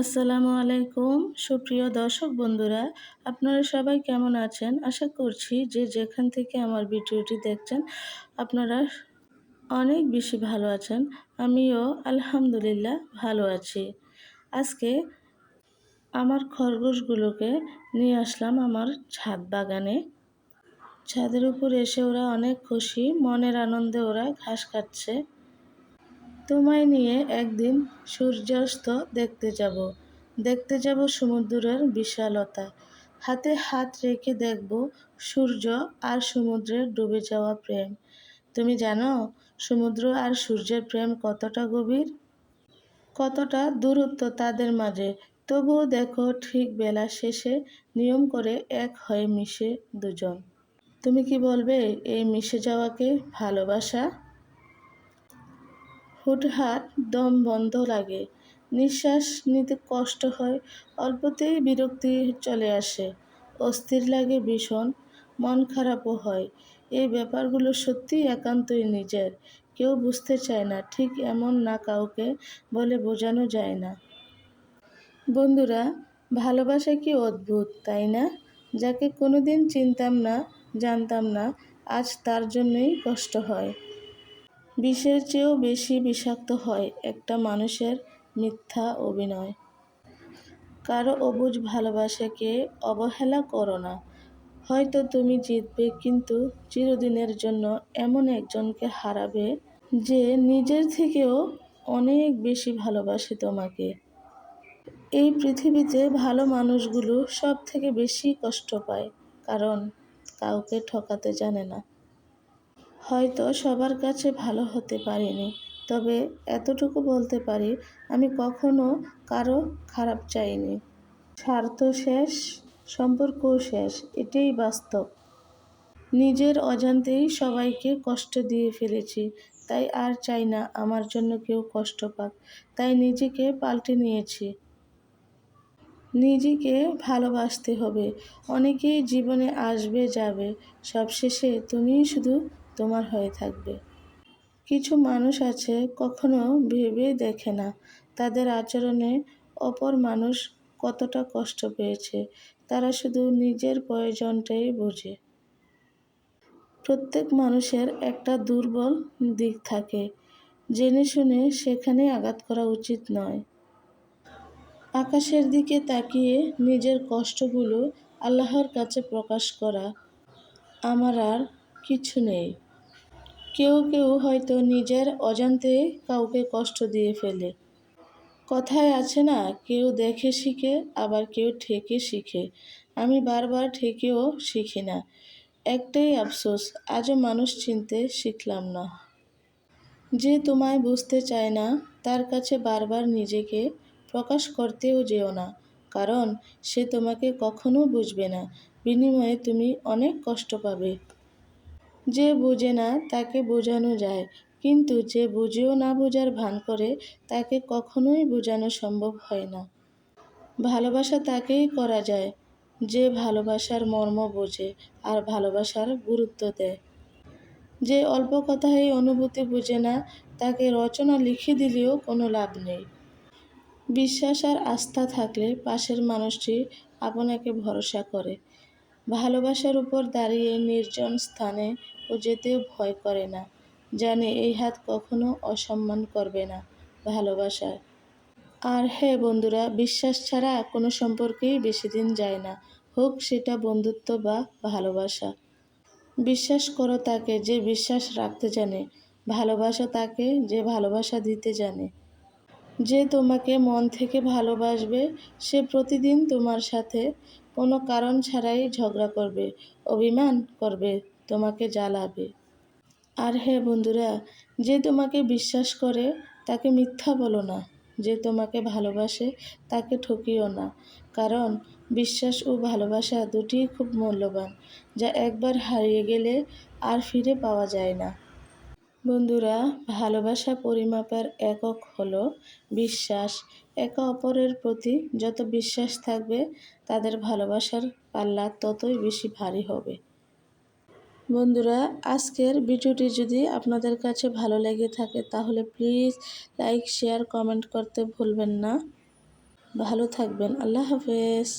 আসসালামু আলাইকুম। সুপ্রিয় দর্শক বন্ধুরা, আপনারা সবাই কেমন আছেন? আশা করছি যে যেখান থেকে আমার ভিডিওটি দেখছেন, আপনারা অনেক বেশি ভালো আছেন। আমিও আলহামদুলিল্লাহ ভালো আছি। আজকে আমার খরগোশগুলোকে নিয়ে আসলাম আমার ছাদ বাগানে। ছাদের উপর এসে ওরা অনেক খুশি, মনের আনন্দে ওরা ঘাস কাটছে তোমায় নিয়ে একদিন সূর্যাস্ত দেখতে যাব। দেখতে যাব সমুদ্রের বিশালতা। হাতে হাত রেখে দেখব সূর্য আর সমুদ্রের ডুবে যাওয়া প্রেম। তুমি জানো সমুদ্র আর সূর্যের প্রেম কতটা গভীর? কতটা দূরত্ব তাদের মাঝে। তবুও দেখো ঠিক বেলা শেষে নিয়ম করে এক হয়ে মিশে দুজন। তুমি কি বলবে, এই মিশে যাওয়াকে ভালোবাসা? হুটহাট দম বন্ধ লাগে। নিঃশ্বাস নিতে কষ্ট হয়, অল্পতেই বিরক্তি চলে আসে। অস্থির লাগে ভীষণ, মন খারাপও হয়। এই ব্যাপারগুলো সত্যিই একান্তই নিজের। কেউ বুঝতে চায় না, ঠিক এমন না কাউকে বলে বোঝানো যায় না। বন্ধুরা, ভালোবাসা কি অদ্ভুত, তাই না? যাকে কোনোদিন চিনতাম না, জানতাম না, আজ তার জন্যই কষ্ট হয়। বিষের চেয়েও বেশি বিষাক্ত হয় একটা মানুষের মিথ্যা অভিনয়। কারও অবুঝ ভালোবাসাকে অবহেলা করো না। হয়তো তুমি জিতবে, কিন্তু চিরদিনের জন্য এমন একজনকে হারাবে যে নিজের থেকেও অনেক বেশি ভালোবাসে তোমাকে। এই পৃথিবীতে ভালো মানুষগুলো সব থেকে বেশি কষ্ট পায়, কারণ কাউকে ঠকাতে জানে না। হয়তো সবার কাছে ভালো হতে পারিনি। তবে এতটুকু বলতে পারি, আমি কখনো কারও খারাপ চাইনি। স্বার্থ শেষ সম্পর্কও শেষ, এটাই বাস্তব। নিজের অজান্তেই সবাইকে কষ্ট দিয়ে ফেলেছি, তাই আর চাই না আমার জন্য কেউ কষ্ট পাক। তাই নিজেকে পাল্টে নিয়েছি। নিজেকে ভালোবাসতে হবে। অনেকেই জীবনে আসবে যাবে, সবশেষে তুমিই শুধু তোমার হয়ে থাকবে। কিছু মানুষ আছে, কখনো ভেবে দেখে না। তাদের আচরণে অপর মানুষ কতটা কষ্ট পেয়েছে, তারা শুধু নিজের প্রয়োজনটাই বোঝে। প্রত্যেক মানুষের একটা দুর্বল দিক থাকে। জেনে শুনে সেখানে আঘাত করা উচিত নয়। আকাশের দিকে তাকিয়ে নিজের কষ্টগুলো আল্লাহর কাছে প্রকাশ করা আমার আর কিছু নেই। কেউ কেউ হয়তো নিজের অজান্তে কাউকে কষ্ট দিয়ে ফেলে। কথায় আছে না, কেউ দেখে শিখে, আবার কেউ ঠেকে শিখে। আমি বারবার ঠেকেও শিখি না। একটাই আফসোস, আজও মানুষ চিনতে শিখলাম না। যে তোমায় বুঝতে চায় না, তার কাছে বারবার নিজেকে প্রকাশ করতেও যেও না। কারণ সে তোমাকে কখনো বুঝবে না। বিনিময়ে তুমি অনেক কষ্ট পাবে। যে বোঝে না তাকে বোঝানো যায়, কিন্তু যে বুঝেও না বোঝার ভান করে তাকে কখনোই বোঝানো সম্ভব হয় না। ভালোবাসা তাকেই করা যায়, যে ভালোবাসার মর্ম বোঝে আর ভালোবাসার গুরুত্ব দেয়। যে অল্প কথায় অনুভূতি বুঝে না তাকে রচনা লিখে দিলেও কোনো লাভ নেই। বিশ্বাস আর আস্থা থাকলে পাশের মানুষটি আপনাকে ভরসা করে। ভালোবাসার উপর দাঁড়িয়ে নির্জন স্থানে ও যেতেও ভয় করে না। জানে এই হাত কখনো অসম্মান করবে না ভালোবাসার। আর হ্যাঁ বন্ধুরা, বিশ্বাস ছাড়া কোনো সম্পর্কেই বেশি দিন যায় না। হোক সেটা বন্ধুত্ব বা ভালোবাসা। বিশ্বাস করো তাকে যে বিশ্বাস রাখতে জানে, ভালোবাসা তাকে যে ভালোবাসা দিতে জানে। যে তোমাকে মন থেকে ভালোবাসবে, সে প্রতিদিন তোমার সাথে কোনো কারণ ছাড়াই ঝগড়া করবে, অভিমান করবে। তোমাকে জ্বালাবে। আর হ্যাঁ বন্ধুরা, যে তোমাকে বিশ্বাস করে, তাকে মিথ্যা বলো না। যে তোমাকে ভালোবাসে, তাকে ঠকিও না। কারণ বিশ্বাস ও ভালোবাসা দুটিই খুব মূল্যবান, যা একবার হারিয়ে গেলে আর ফিরে পাওয়া যায় না। বন্ধুরা, ভালোবাসা পরিমাপের একক হলো বিশ্বাস। একে অপরের প্রতি যত বিশ্বাস থাকবে, তাদের ভালোবাসার পাল্লা ততই বেশি ভারী হবে। বন্ধুরা, আজকের ভিডিওটি যদি আপনাদের কাছে ভালো লেগে থাকে, তাহলে প্লিজ লাইক, শেয়ার, কমেন্ট করতে ভুলবেন না। ভালো থাকবেন। আল্লাহ হাফেজ।